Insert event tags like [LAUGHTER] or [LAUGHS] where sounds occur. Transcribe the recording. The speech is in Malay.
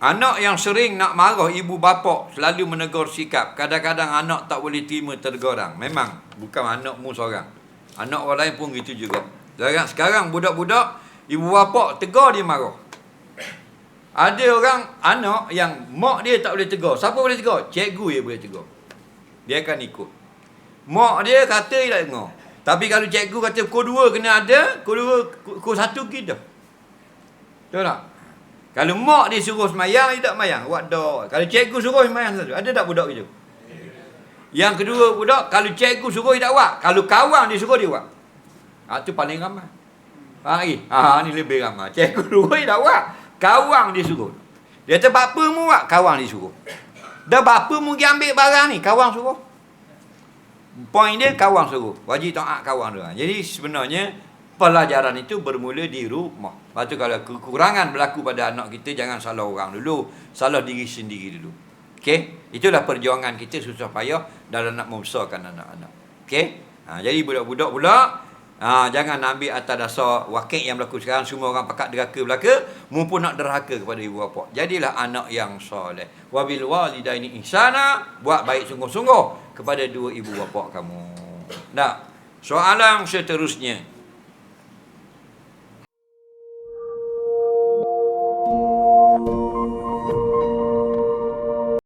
Anak yang sering nak marah ibu bapa selalu menegur sikap. Kadang-kadang anak tak boleh terima tegur orang. Memang bukan anakmu seorang. Anak orang lain pun gitu juga. Sekarang, sekarang budak-budak ibu bapa tegur dia marah. Ada orang anak yang mak dia tak boleh tegur. Siapa boleh tegur? Cikgu dia boleh tegur. Dia akan ikut. Mak dia kata dia tak dengar. Tapi kalau cikgu kata pukul dua kena ada, pukul dua, pukul satu kita. Betul tak? Kalau mak dia suruh semayang, dia tak semayang. Buat doa. Kalau cikgu suruh semayang. Ada tak budak itu? Yang kedua budak, kalau cikgu suruh dia tak buat. Kalau kawan dia suruh dia buat. Ha, tu paling ramai. Ha, lagi. Ha, ni lebih ramai. [LAUGHS] Cikgu suruh dia tak buat. Kawan dia suruh. Dia kata, bapa mu buat. Kawan dia suruh. Dah bapa mu pergi ambil barang ni. Kawan suruh. Poin dia kawan suruh. Wajib taat kawan dia. Jadi sebenarnya pelajaran itu bermula di rumah. Lepas tu kalau kekurangan berlaku pada anak kita jangan salah orang dulu, salah diri sendiri dulu. Okey? Itulah perjuangan kita susah payah dalam nak membesarkan anak-anak. Okey? Ha, jadi budak-budak pula ha, jangan ambil atas dasar wakil yang berlaku sekarang semua orang pakat derhaka belaka, mu pun nak derhaka kepada ibu bapa. Jadilah anak yang soleh. Wabil walidaini ihsana, buat baik sungguh-sungguh kepada dua ibu bapa kamu. Nah, soalan seterusnya.